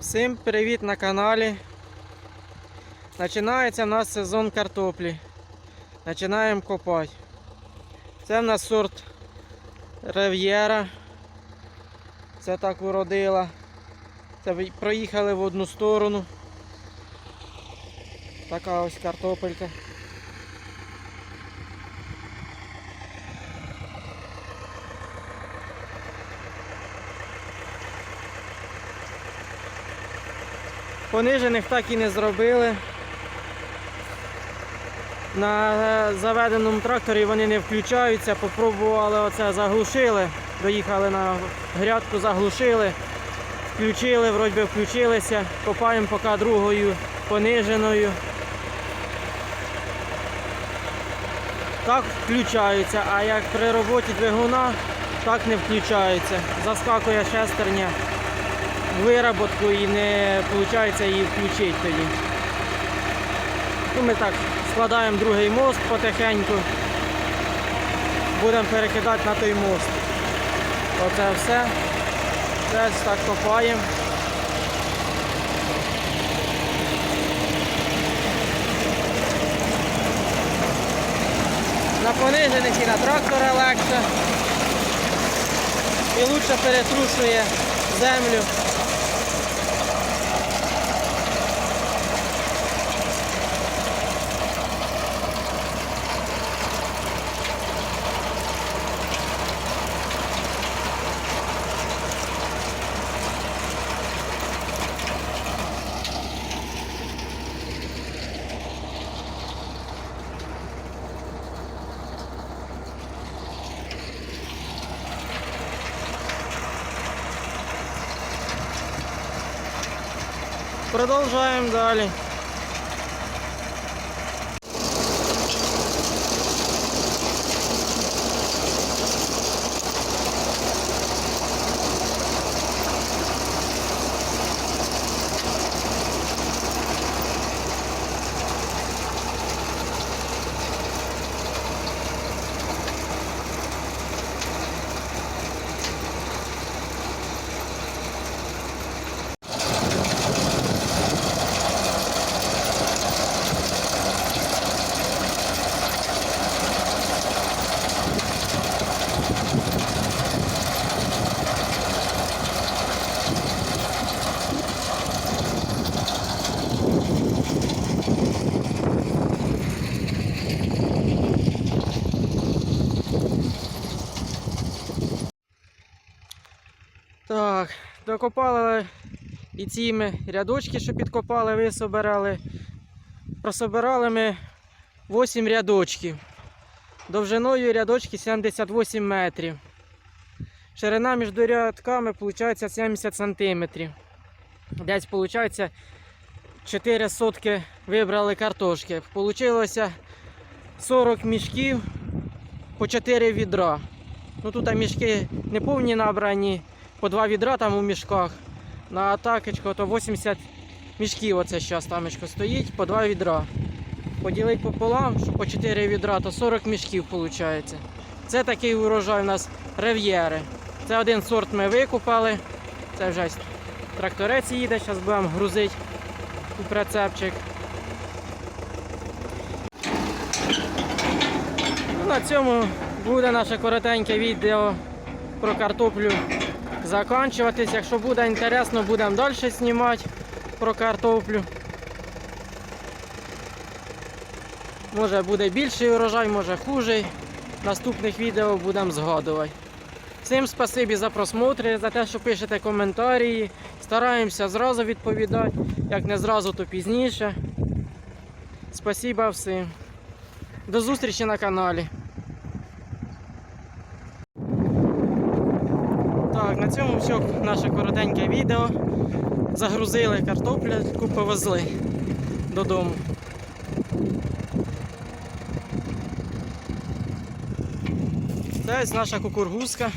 Всім привіт на каналі. Починається в нас сезон картоплі. Починаємо копати. Це в нас сорт Рев'єра. Це так уродила. Це проїхали в одну сторону. Така ось картопелька. Понижених так і не зробили. На заведеному тракторі вони не включаються, попробували оце, заглушили, доїхали на грядку, заглушили, включили, вроді би включилися, копаємо поки другою пониженою. Так включаються, а як при роботі двигуна, так не включаються. Заскакує шестерня вироботку і не виходить її включити тоді. Ну, ми так складаємо другий мост потихеньку. Будемо перекидати на той мост. Оце все. Десь так копаємо. На понижених і на трактора легше. І лучше перетрушує землю. Продовжуємо далі. Так, докопали і ці ми рядочки, що підкопали, висобирали. Прособирали ми 8 рядочків. Довжиною рядочки 78 метрів. Ширина між рядками виходить 70 сантиметрів. Десь виходить 4 сотки вибрали картошки. Получилося 40 мішків по 4 відра. Ну тут мішки не повні набрані, по 2 відра там у мішках. На атакочку то 80 мішків оце зараз тамочко стоїть, по 2 відра. Поділити пополам, що по 4 відра, то 40 мішків виходить. Це такий урожай у нас рев'єри. Це один сорт ми викупали. Це вже тракторець їде, зараз будемо грузити у прицепчик. Ну, на цьому буде наше коротеньке відео про картоплю закінчуватись. Якщо буде інтересно, будемо далі знімати про картоплю. Може буде більший урожай, може хужий. Наступних відео будемо згадувати. Всім спасибі за просмотри, за те, що пишете коментарі. Стараємося зразу відповідати. Як не зразу, то пізніше. Спасибо всім. До зустрічі на каналі. Так, на цьому все наше коротеньке відео. Загрузили картоплю, повезли додому. Це наша кукургузка.